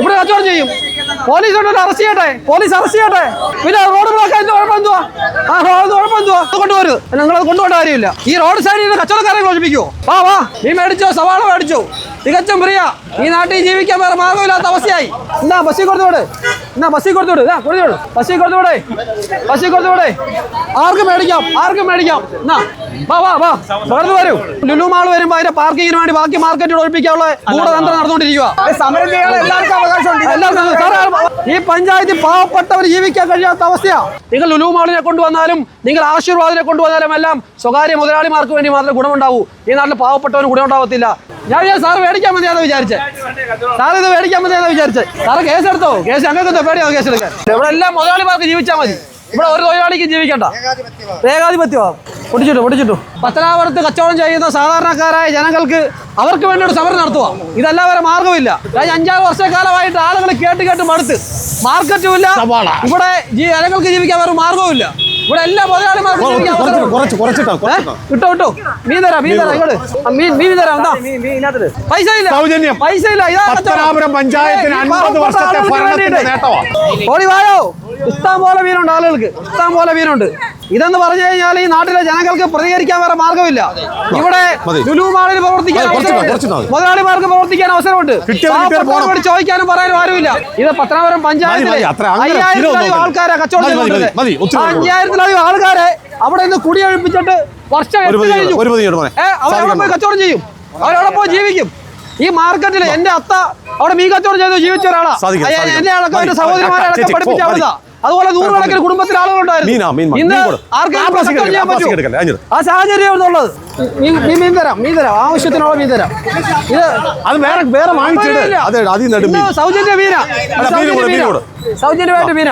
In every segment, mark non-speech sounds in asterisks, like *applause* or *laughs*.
ഇവിടെ കച്ചവടം ചെയ്യും. പോലീസ് ഉണ്ടോ അറസ്റ്റ് ചെയ്യട്ടെ? പോലീസ് അറസ്റ്റ് ചെയ്യട്ടെ? പിന്നെ റോഡ് ബ്ലോക്ക് ആയിട്ട് കുഴപ്പം എന്തുവാ? ആ റോഡ് കുഴപ്പം എന്തുവാ? അത് കൊണ്ടുവരുത് നിങ്ങൾ അത് കൊണ്ടുപോകേണ്ട കാര്യമില്ല. ഈ റോഡ് സൈഡിൽ കച്ചവടക്കാരെ മോചിപ്പിക്കുമോ വാ വാ. നീ മേടിച്ചോ സവാള മേടിച്ചോ. തികച്ചും പ്രിയ. ഈ നാട്ടിൽ ജീവിക്കാൻ വേറെ മാർഗമില്ലാത്ത അവസ്ഥയായി. എന്താ ബസ്സിൽ കൊടുത്തുവിട് എന്നാ ബസ്സിൽ കൊടുത്തുവിട് കൊടുത്തു കൊടുത്തുവിട് ബസ്സിൽ കൊടുത്തുവിടേ ബസ്സിൽ കൊടുത്തുവിടേ ആർക്കും മേടിക്കാം. ആർക്കും മേടിക്കാം. എന്നാ വാ വാ വാ. വേർന്ന് വരൂ. ലുലു മാൾ വരുമ്പോ അതിന്റെ പാർക്കിങ്ങിന് വേണ്ടി ബാക്കി മാർക്കറ്റ് ഒഴിപ്പിക്കാനുള്ള ഗൂഢതന്ത്രം നടന്നുകൊണ്ടിരിക്കുക സമരം ചെയ്യാൻ എല്ലാവർക്കും അവകാശമുണ്ട് ഈ പഞ്ചായത്തിൽ പാവപ്പെട്ടവർ ജീവിക്കാൻ കഴിയാത്ത അവസ്ഥയാ. നിങ്ങൾ ലുലു മാളിനെ കൊണ്ടുവന്നാലും നിങ്ങൾ ആശീർവാദിനെ കൊണ്ടുവന്നാലും എല്ലാം സ്വകാര്യ മുതലാളിമാർക്ക് വേണ്ടി മാത്രമേ ഗുണമുണ്ടാവൂ. ഈ നാട്ടിൽ പാവപ്പെട്ടവന് ഗുണമുണ്ടാവത്തില്ല. ഞാൻ ഞാൻ സാറ് മേടിക്കാൻ മതിയാന്ന് വിചാരിച്ചേ. സാർ ഇത് മേടിക്കാൻ മതിയാന്ന് വിചാരിച്ചേ. സാറ് കേസ് എടുത്തോ? കേസ് ഞങ്ങൾക്ക് പേടിയാവും കേസ് എടുക്കാൻ. ഇവിടെ എല്ലാം മുതലാളിമാർക്ക് ജീവിച്ചാൽ മതി. ഇവിടെ ഒരു തൊഴിലാളിക്കും ജീവിക്കണ്ട. ഏകാധിപത്യമോ. പൊടിച്ചിട്ടു പൊടിച്ചിട്ടു പത്തനാപുരത്ത് കച്ചവടം ചെയ്യുന്ന സാധാരണക്കാരായ ജനങ്ങൾക്ക് അവർക്ക് വേണ്ടി ഒരു സമരം നടത്തുക ഇതല്ല വരെ മാർഗമില്ല കഴിഞ്ഞ അഞ്ചാറ് വർഷക്കാലമായിട്ട് ആളുകൾ കേട്ട് കേട്ട് മടുത്ത്. മാർക്കറ്റും ഇല്ല ഇവിടെ ജനങ്ങൾക്ക് ജീവിക്കാൻ വേറെ മാർഗവും ഇവിടെ എല്ലാ മുതലാളിമാർക്കും മീൻ തരാം മീൻ തരാം ഇങ്ങോട്ട് മീൻ മീൻ തരാം എന്താ പൈസ ഇല്ല. സൗജന്യം. പൈസ ഇല്ല. ഇതാ കച്ചവടം. പത്തനാപുരം പഞ്ചായത്തിന് അൻപത് വർഷത്തെ ഭരണത്തിന്റെ. ഓടി വായോ. ഇഷ്ടം പോലെ മീനുണ്ട് ആളുകൾക്ക്. ഇഷ്ടം പോലെ മീനുണ്ട്. ഇതെന്ന് പറഞ്ഞു കഴിഞ്ഞാൽ ഈ നാട്ടിലെ ജനങ്ങൾക്ക് പ്രതികരിക്കാൻ വേറെ മാർഗമില്ല. ഇവിടെ. ലുലു മാളിൽ പ്രവർത്തിക്കാൻ. മുതലാളിമാർക്ക് പ്രവർത്തിക്കാൻ അവസരമുണ്ട്. ചോദിക്കാനും പറയാനും ആരുമില്ല. ഇത് പത്തനാപുരം പഞ്ചായത്തിലെ അയ്യായിരത്തിലധികം ആൾക്കാരെ കച്ചവടം. അയ്യായിരത്തിലധികം ആൾക്കാരെ അവിടെ നിന്ന് കുടിയൊഴിപ്പിച്ചിട്ട് വർഷം കഴിഞ്ഞു. അവരവിടെ പോയി കച്ചവടം ചെയ്യും. അവരവിടെ പോയി ജീവിക്കും. ഈ മാർക്കറ്റിൽ എന്റെ അത്ത അവിടെ മീൻ കച്ചവടം ചെയ്ത് ജീവിച്ച ഒരാളാണ്. എന്റെ അടക്കം എന്റെ മതി, സഹോദരിമാരെ അടക്കം പഠിപ്പിച്ച അതുപോലെ നൂറുകണക്കിന് കുടുംബത്തിലെ മീനാ, ആളുകളുണ്ടായിരുന്നു ഇന്ന് മീൻ ചെയ്യാൻ. ആ സാഹചര്യം എന്നുള്ളത് തരാം മീൻ തരാം. ആവശ്യത്തിനുള്ള മീൻ തരാം. ഇത് അത് വേറെ വേറെ സൗജന്യ മീനാ. സൗജന്യമായിട്ട് മീന.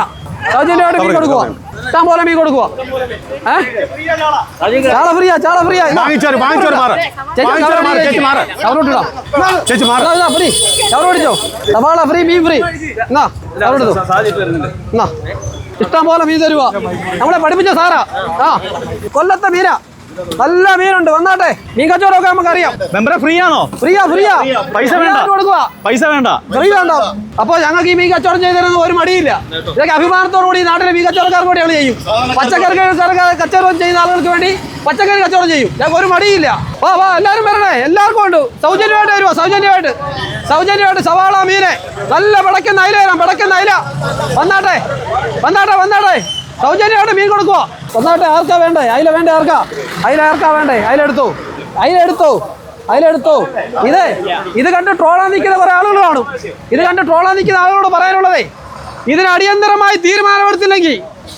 സൗജന്യമായിട്ട് മീൻ കൊടുക്കുക. ഇഷ്ടം പോലെ മീൻ കൊടുക്കുക ചാള ഫ്രീയാ ചാള ഫ്രീയാ. ചേച്ചി, ഫ്രീ. കവറ് പിടിച്ചോ. സവാള ഫ്രീ മീൻ ഫ്രീ. എന്നാ കവറെടുത്തോ എന്നാ ഇഷ്ടം പോലെ മീൻ തരുവാ. നമ്മളെ പഠിപ്പിച്ച സാറാ. ആ കൊല്ലത്തെ മീനാ. നല്ല മീനുണ്ട്. വന്നാട്ടെ. മീൻ കച്ചവടമൊക്കെ നമുക്ക് അറിയാം മെമ്പറെ ഫ്രീ ആണോ ഫ്രീയാ. ഫ്രീയാ. പൈസ വേണ്ട. കൊടുക്കുക. പൈസ വേണ്ട. ഫ്രീ വേണ്ട. അപ്പൊ ഞങ്ങൾക്ക് ഈ മീൻ കച്ചവടം ചെയ്തതിനൊന്നും ഒരു മടിയില്ല. ഇതൊക്കെ അഭിമാനത്തോടുകൂടി നാട്ടിലെ മീൻ കച്ചവടക്കാർക്ക് വേണ്ടി ഞങ്ങൾ ചെയ്യും. പച്ചക്കറി കച്ചവടം ചെയ്യുന്ന ആളുകൾക്ക് വേണ്ടി പച്ചക്കറി കച്ചവടം ചെയ്യും. ഞങ്ങൾക്ക് ഒരു മടിയില്ല. വാ വാ എല്ലാവരും വരണേ. എല്ലാവർക്കും ഉണ്ട്. സൗജന്യമായിട്ട് വരുവാ? സൗജന്യമായിട്ട്. സൗജന്യമായിട്ട് സവാള മീനെ. നല്ല പിടയ്ക്കുന്ന അയില വരാം പിടയ്ക്കുന്ന അയില. വന്നാട്ടെ. വന്നാട്ടെ വന്നാട്ടെ. സൗജന്യമായിട്ട് മീൻ കൊടുക്കുക വന്നാട്ടെ ആർക്കാ വേണ്ടേ? അയില വേണ്ടേ ആർക്കാ? അയില ആർക്കാ വേണ്ടേ? അതിലെടുത്തു അതിലെടുത്തു അതിലെടുത്തോ ഇത് ഇത് കണ്ട് ട്രോളാൻ നിൽക്കുന്ന കുറേ ആളുകൾ കാണും. ഇത് കണ്ട് ട്രോളാൻ നിൽക്കുന്ന ആളുകളോട് പറയാനുള്ളതേ ഇതിന് അടിയന്തരമായി തീരുമാനമെടുത്തില്ലെങ്കിൽ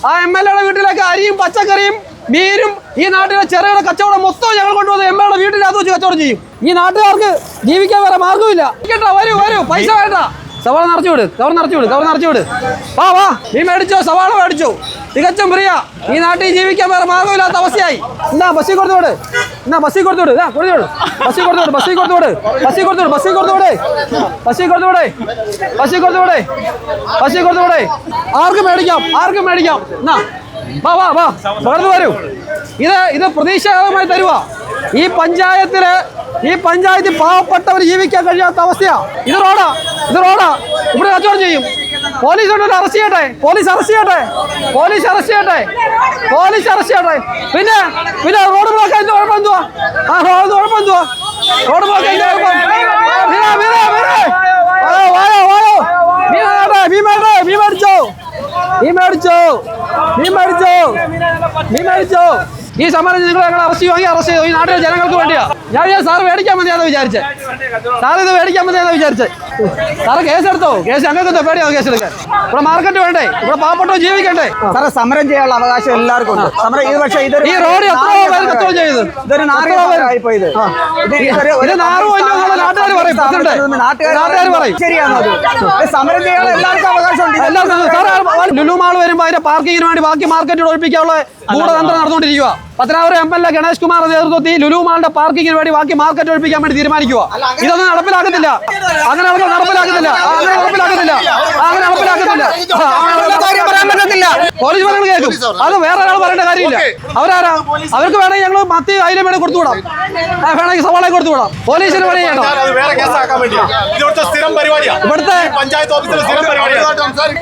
ആ എം എൽ എയുടെ വീട്ടിലേക്ക് അരിയും പച്ചക്കറിയും മീനും ഈ നാട്ടിലെ ചെറുകിട കച്ചവടം മൊത്തം ഞങ്ങൾ കൊണ്ടുവന്ന് എം എൽ എയുടെ വീട്ടിനകത്ത് വെച്ച് കച്ചവടം ചെയ്യും. ഈ നാട്ടുകാർക്ക് ജീവിക്കാൻ വേറെ മാർഗമില്ല വരൂ വരൂ. പൈസ വേണ്ട. സവാള നിറച്ചു വിട് കവർ നിറച്ചു വിട് കവർ നിറച്ചു വിട്. വാ വാ നീ മേടിച്ചോ സവാള മേടിച്ചോ. തികച്ചും പ്രിയ ഈ നാട്ടിൽ ജീവിക്കാൻ വേറെ മാർഗമില്ലാത്ത അവസ്ഥയായി. എന്നാ ബസ്സിൽ കൊടുത്തു വിട്. എന്നാ ബസ്സിൽ കൊടുത്തു വിട്. കൊടുത്തു വിട്. ബസ്സിൽ കൊടുത്തു വിട് ബസ്സിൽ കൊടുത്തു വിട്. ബസ്സിൽ കൊടുത്തു വിട് ബസ്സിൽ കൊടുത്തു വിടേ. ബസ്സിൽ കൊടുത്തു വിടേ. ബസ്സിൽ കൊടുത്തു വിടേ. ബസ്സിൽ കൊടുത്തു വിടേ. ആർക്കും മേടിക്കാം ആർക്കും മേടിക്കാം. എന്നാ വാ വാ വാ. പകർന്നു വരൂ ഇത് ഇത് പ്രതീക്ഷാകരമായി തരുവാ. ഈ പഞ്ചായത്തിൽ ഈ പഞ്ചായത്തിൽ പാവപ്പെട്ടവർ ജീവിക്കാൻ കഴിയാത്ത അവസ്ഥയാ. ഇത് റോഡാ. ഇത് റോഡാ. ഇവിടെ കച്ചവടം ചെയ്യും. പോലീസ് അറസ്റ്റ് ചെയ്യട്ടെ. പോലീസ് അറസ്റ്റ് ചെയ്യട്ടെ. പോലീസ് അറസ്റ്റ് ചെയ്യട്ടെ. പോലീസ് അറസ്റ്റ് ചെയ്യട്ടെ. പിന്നെ പിന്നെ റോഡ് ബ്ലോക്ക് അതിന്റെ കുഴപ്പം എന്തുവാ? ആ റോഡ് കുഴപ്പം എന്തുവാ? റോഡ് ബ്ലോക്ക് ഈ സമരം നിങ്ങൾ ഞങ്ങൾ അറസ്റ്റ് ചെയ്യുമെങ്കിൽ അറസ്റ്റ് ചെയ്തു ഈ നാട്ടിലെ ജനങ്ങൾക്ക് വേണ്ടിയാ. ഞാൻ വിചാരിച്ചു സാറ് മേടിക്കാൻ മതിയാന്ന് വിചാരിച്ചേ. സാർ ഇത് മേടിക്കാൻ മതിയാന്ന് വിചാരിച്ചേ. സാറ് കേസ് എടുത്തോ? കേസ് ഞങ്ങൾക്ക് എന്താ പേടിയാവും കേസ് എടുക്കാൻ. ഇവിടെ മാർക്കറ്റ് വേണ്ടേ? ഇവിടെ പാവപ്പെട്ടോ ജീവിക്കണ്ടേ? സാറെ സമരം ചെയ്യാനുള്ള അവകാശം എല്ലാവർക്കും ഉണ്ട്. സമരം ഇത് പക്ഷേ ഇതൊരു ഈ റോഡ് എത്രയോ പേര് ചെയ്തു? ഇതൊരു നാട്ടുകാർ പറയും. ശരിയാണോ സമരം ചെയ്യാനുള്ള എല്ലാവർക്കും ലുലു മാൾ വരുമ്പോൾ അതിന്റെ പാർക്കിങ്ങിന് വേണ്ടി ബാക്കി മാർക്കറ്റ് ഒഴിപ്പിക്കാനുള്ള ഗൂഢതന്ത്രം നടന്നുകൊണ്ടിരിക്കുക Pathanapuram M L A Ganesh Kumar നേതൃത്വത്തിൽ ലുലു മാളിന്റെ പാർക്കിങ്ങിന് വേണ്ടി ബാക്കി മാർക്കറ്റ് ഒഴിപ്പിക്കാൻ വേണ്ടി തീരുമാനിക്കുക. ഇതൊന്നും നടപ്പിലാക്കുന്നില്ല. അങ്ങനെ അവർക്ക് നടപ്പിലാക്കുന്നില്ല. അങ്ങനെ നടപ്പിലാക്കുന്നില്ല. അങ്ങനെ നടപ്പിലാക്കുന്നില്ല. പോലീസ് പറയുന്നത് കേൾക്കും. അത് വേറെ ഒരാൾ പറയേണ്ട കാര്യമില്ല. അവരാരാ? അവർക്ക് വേണമെങ്കിൽ ഞങ്ങൾ മത്തി അതിലും വേണമെങ്കിൽ കൊടുത്തുവിടാം വേണമെങ്കിൽ സവാള കൊടുത്തുവിടാം പോലീസിന് വേണമെങ്കിൽ ഇവിടുത്തെ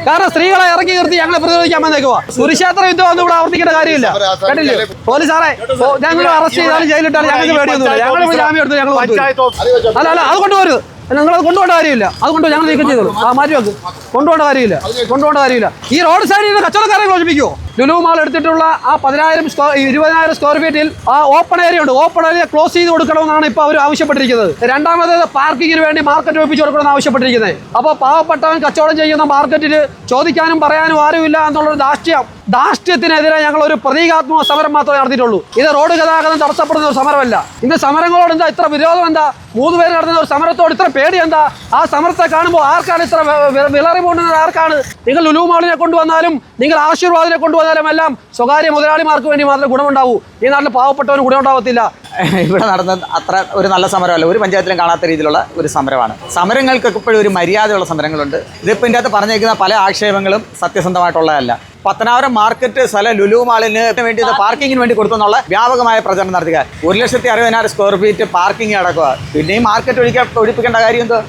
കാരണം സ്ത്രീകളെ ഇറക്കി നിർത്തി ഞങ്ങളെ പ്രതിരോധിക്കാൻ വന്നേക്കുവാ. കുരുക്ഷേത്ര യുദ്ധം ഒന്നും ഇവിടെ ആവർത്തിക്കേണ്ട കാര്യമില്ല. കേട്ടില്ലേ? പോലീസാറെ ഞങ്ങൾ അറസ്റ്റ് ചെയ്താലും ജയിലിട്ടാലും ഞങ്ങൾക്ക് പേടിയൊന്നുമില്ല ഞങ്ങൾ ജാമ്യം എടുത്ത് ഞങ്ങൾ അല്ല അല്ല അത് കൊണ്ടുപോരുത് അത് കൊണ്ടുപോകേണ്ട കാര്യമില്ല. അത് കൊണ്ട് ഞങ്ങൾ നീക്കം ചെയ്തോളൂ. ആ മാറ്റി വെക്ക്. കൊണ്ടുപോകേണ്ട കാര്യമില്ല. കൊണ്ടുപോകേണ്ട കാര്യമില്ല. ഈ റോഡ് സൈഡിൽ കച്ചവടക്കാരെ യോജിപ്പിക്കുമോ ലുലു മാൾ എടുത്തിട്ടുള്ള ആ പതിനായിരം ഇരുപതിനായിരം സ്ക്വയർ ഫീറ്റിൽ ആ ഓപ്പൺ ഏരിയ ഉണ്ട്. ഓപ്പൺ ഏരിയ ക്ലോസ് ചെയ്ത് കൊടുക്കണമെന്നാണ് ഇപ്പോൾ അവർ ആവശ്യപ്പെട്ടിരിക്കുന്നത്. രണ്ടാമത് പാർക്കിങ്ങിന് വേണ്ടി മാർക്കറ്റ് ഒപ്പിച്ചു കൊടുക്കണമെന്ന് ആവശ്യപ്പെട്ടിരിക്കുന്നത്. അപ്പോൾ പാവപ്പെട്ടവൻ കച്ചവടം ചെയ്യുന്ന മാർക്കറ്റിൽ ചോദിക്കാനും പറയാനും ആരുമില്ല എന്നുള്ളൊരു ദാഷ്ട്യം ദാഷ്ട്യത്തിനെതിരെ ഞങ്ങൾ ഒരു പ്രതീകാത്മക സമരം മാത്രമേ നടത്തിയിട്ടുള്ളൂ. ഇത് റോഡ് ഗതാഗതം തടസ്സപ്പെടുന്ന ഒരു സമരമല്ല. ഇന്ന് സമരങ്ങളോട് എന്താ ഇത്ര വിരോധം എന്താ? മൂന്ന് പേര് നടത്തുന്ന ഒരു സമരത്തോട് ഇത്ര പേടി എന്താ? ആ സമരത്തെ കാണുമ്പോൾ ആർക്കാണ് ഇത്ര വിളറി പോകുന്നത് ആർക്കാണ്? നിങ്ങൾ ലുലുമാളിനെ കൊണ്ടുവന്നാലും നിങ്ങൾ ആശീർവാദിനെ കൊണ്ടുവന്നാലും എല്ലാം സ്വകാര്യ മുതലാളിമാർക്ക് വേണ്ടി മാത്രമേ ഗുണമുണ്ടാവൂ. ഈ നാട്ടിൽ പാവപ്പെട്ടവന് ഗുണമുണ്ടാവത്തില്ല. *laughs* ഇവിടെ നടന്ന അത്ര ഒരു നല്ല സമരമല്ല ഒരു പഞ്ചായത്തിലും കാണാത്ത രീതിയിലുള്ള ഒരു സമരമാണ്. സമരങ്ങൾക്കൊക്കെ ഇപ്പോഴും ഒരു മര്യാദയുള്ള സമരങ്ങളുണ്ട്. ഇതിപ്പോൾ ഇതിന്റെ അകത്ത് പറഞ്ഞേക്കുന്ന പല ആക്ഷേപങ്ങളും സത്യസന്ധമായിട്ടുള്ളതല്ല. പത്തനാപുരം മാർക്കറ്റ് സ്ഥലം ലുലു മാളിന് വേണ്ടി പാർക്കിങ്ങിന് വേണ്ടി കൊടുത്തെന്നുള്ള വ്യാപകമായ പ്രചരണം നടത്തുക ഒരു ലക്ഷത്തി അറുപതിനായിരം സ്ക്വയർ ഫീറ്റ് പാർക്കിംഗ് അടക്കുക പിന്നെ ഈ മാർക്കറ്റ് ഒഴിക്കാൻ ഒഴിപ്പിക്കേണ്ട കാര്യം എന്തോ?